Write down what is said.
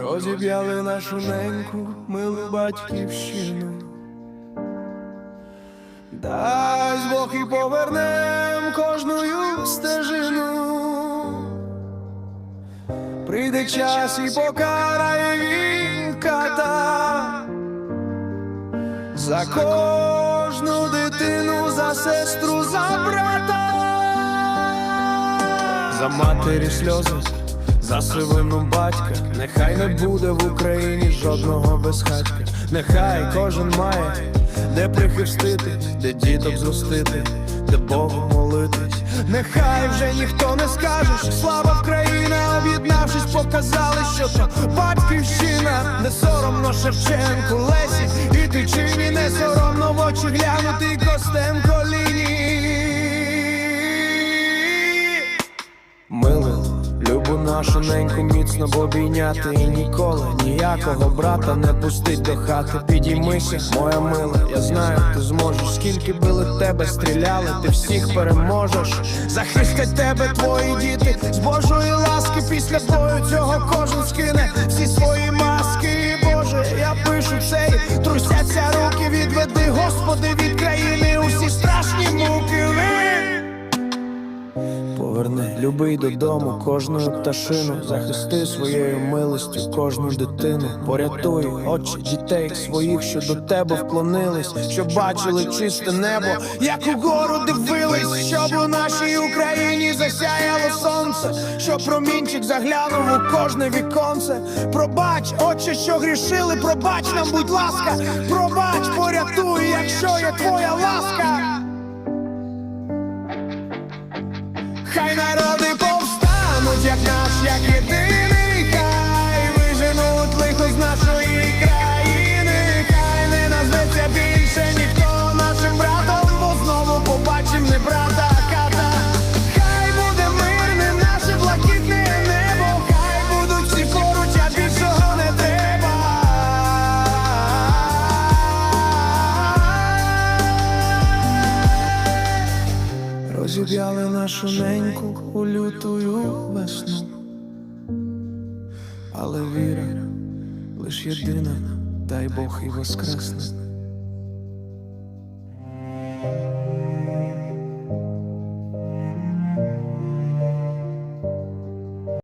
розіб'яли нашу неньку, милу батьківщину. Дасть Бог і повернем кожною стежину. Прийде час і покарає він ката за кожну дитину, за сестру, за брата, за матері сльози, за сивину батька. Нехай не буде в Україні жодного безхатька. Нехай кожен має де прихистити, де діток зростити, де Богу молитись. Нехай вже ніхто не скаже, що слава Україна, об'єднавшись, показали, що то батьківщина, не соромно Шевченку, Лесі, і ти не соромно в очі глянути Костенко нашу неньку міцно обійняти. І ніколи ніякого брата не пустить до хати. Підіймися, моя мила, я знаю, ти зможеш. Скільки били тебе, стріляли, ти всіх переможеш. Захистять тебе твої діти. З Божої ласки Після бою цього кожен скине всі свої маски. Боже, я пишу цей, трусяться руки Відведи, Господи, Поверни, любий додому кожну пташину, захисти своєю милостю кожну дитину, порятуй очі дітей своїх, що до тебе вклонились, щоб бачили чисте небо, як угору дивились, щоб у нашій Україні засяяло сонце, щоб промінчик заглянув у кожне віконце. Пробач, отче, що грішили, пробач нам, будь ласка, пробач, порятуй, якщо є твоя ласка. night Розіб'яли нашу неньку у лютую весну, але віра лиш єдина, дай Бог і воскресне.